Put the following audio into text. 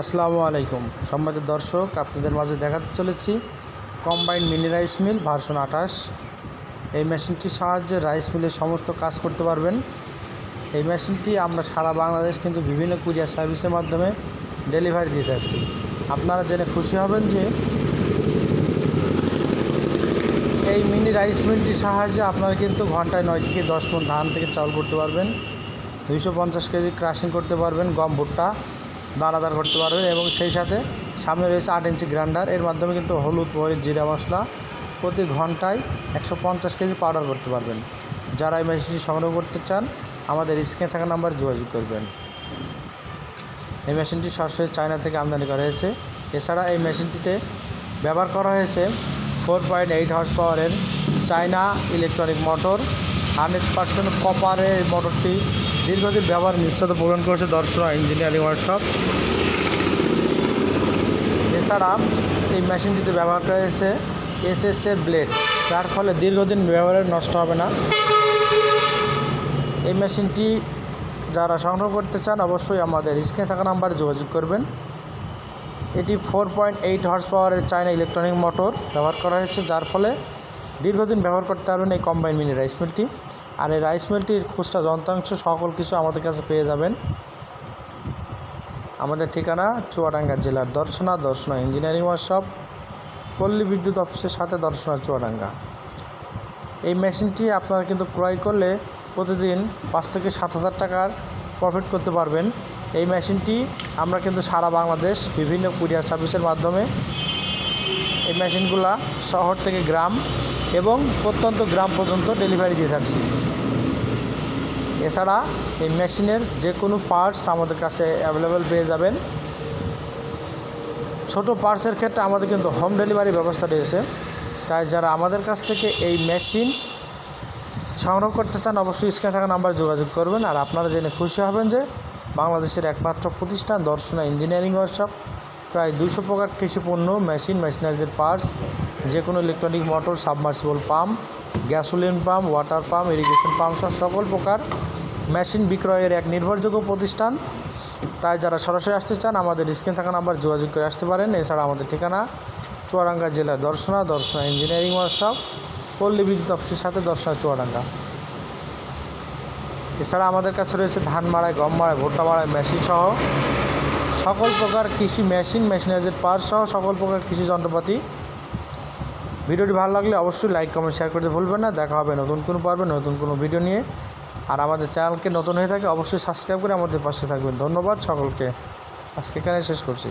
আসসালামু আলাইকুম। সম্মানিত দর্শক, আপনাদের মাঝে দেখাতে চলেছি combined mini rice mill version আঠাশ। এই মেশিনটির সাহায্যে রাইস মিলের সমস্ত কাজ করতে পারবেন। এই মেশিনটি আমরা সারা বাংলাদেশ কিন্তু বিভিন্ন কুরিয়ার সার্ভিসের মাধ্যমে ডেলিভারি দিয়ে থাকছি আপনারা জেনে খুশি হবেন যে এই মিনি রাইস মিলটির সাহায্যে আপনারা কিন্তু ঘন্টায় নয় থেকে দশ মন ধান থেকে চাউল করতে পারবেন। দুইশো পঞ্চাশ কেজি ক্রাশিং করতে পারবেন গম ভুট্টা। দানাদার করতে পারবেন এবং সেই সাথে সামনে রয়েছে আট ইঞ্চি গ্রাইন্ডার এর মাধ্যমে কিন্তু হলুদ, মরিচ, জিরা মশলা প্রতি ঘন্টায় একশো পঞ্চাশ কেজি পাউডার করতে পারবেন। যারা এই মেশিনটি সংগ্রহ করতে চান, আমাদের স্ক্রিনে থাকা নাম্বারে যোগাযোগ করবেন। এই মেশিনটি সরাসরি চায়না থেকে আমদানি করা হয়েছে। এছাড়া এই মেশিনটিতে ব্যবহার করা হয়েছে ফোর পয়েন্ট এইট হর্স পাওয়ারের China electronic motor hundred percent কপারের মোটরটি দীর্ঘদিন ব্যবহার নিশ্চিত প্রদান করেছে দর্শনা ইঞ্জিনিয়ারিং ওয়ার্কশপ এছাড়া এই মেশিনটিতে ব্যবহার করা হয়েছে এসএসএর ব্লেড যার ফলে দীর্ঘদিন ব্যবহারে নষ্ট হবে না। এই মেশিনটি যারা সংগ্রহ করতে চান অবশ্যই আমাদের স্ক্রিনে থাকা নাম্বারে যোগাযোগ করবেন। এটি ফোর পয়েন্ট এইট হর্স পাওয়ারের চায়না ইলেকট্রনিক মোটর ব্যবহার করা হয়েছে, যার ফলে দীর্ঘদিন ব্যবহার করতে পারবেন এই কম্বাইন মিনি রাইস মিলটি আর এই রাইস মিলটির খুচরা যন্ত্রাংশ সকল কিছু আমাদের কাছে পেয়ে যাবেন। আমাদের ঠিকানা চুয়াডাঙ্গা জেলার দর্শনা দর্শনা ইঞ্জিনিয়ারিং ওয়ার্কশপ, পল্লী বিদ্যুৎ অফিসের সাথে দর্শনা চুয়াডাঙ্গা। এই মেশিনটি আপনারা কিন্তু ক্রয় করলে প্রতিদিন পাঁচ থেকে সাত হাজার টাকার প্রফিট করতে পারবেন। এই মেশিনটি আমরা কিন্তু সারা বাংলাদেশ বিভিন্ন কুরিয়ার সার্ভিসের মাধ্যমে এই মেশিনগুলা শহর থেকে গ্রাম এবং প্রত্যন্ত গ্রাম পর্যন্ত ডেলিভারি দিয়ে থাকছি। এছাড়া এই মেশিনের যে কোনো পার্টস আমাদের কাছে অ্যাভেলেবেল পেয়ে যাবেন। ছোট পার্টসের ক্ষেত্রে আমাদের কিন্তু হোম ডেলিভারি ব্যবস্থা রয়েছে। তাই যারা আমাদের কাছ থেকে এই মেশিন সংগ্রহ করতে চান, অবশ্যই স্ক্রিনে থাকা নাম্বার যোগাযোগ করবেন। আর আপনারা জেনে খুশি হবেন যে বাংলাদেশের একমাত্র প্রতিষ্ঠান দর্শনা ইঞ্জিনিয়ারিং ওয়ার্কশপ প্রায় দুশো প্রকার কৃষি পণ্য, মেশিন মেশিনারিজের পার্টস যে কোনো electronic motor, submersible pump, gasoline pump, water pump, irrigation pump সহ সকল প্রকার মেশিন বিক্রয়ের এক নির্ভরযোগ্য প্রতিষ্ঠান। তাই যারা সরাসরি আসতে চান, আমাদের স্ক্রিনে থাকা নাম্বার যোগাযোগ করে আসতে পারেন। এছাড়া আমাদের ঠিকানা চুয়াডাঙ্গা জেলার দর্শনা দর্শনা ইঞ্জিনিয়ারিং ওয়ার্কশপ, পল্লী বিদ্যুৎ অফিসের সাথে দর্শনা চুয়াডাঙ্গা। এছাড়া আমাদের কাছে রয়েছে ধান মাড়াই গম মাড়াই ভুট্টা মাড়াই মেশিন সহ সকল প্রকার কৃষি মেশিন মেশিনাইজের পার্ট সহ সকল প্রকার কৃষি যন্ত্রপাতি। ভিডিওটি ভালো লাগলে অবশ্যই লাইক কমেন্ট শেয়ার করতে ভুলবেন না। দেখা হবে নতুন কোনো পর্বে, নতুন কোনো ভিডিও নিয়ে। আর আমাদের চ্যানেলকে নতুন হয়ে থাকে অবশ্যই সাবস্ক্রাইব করে আমাদের পাশে থাকবেন। ধন্যবাদ সকলকে। আজকে এখানে শেষ করছি।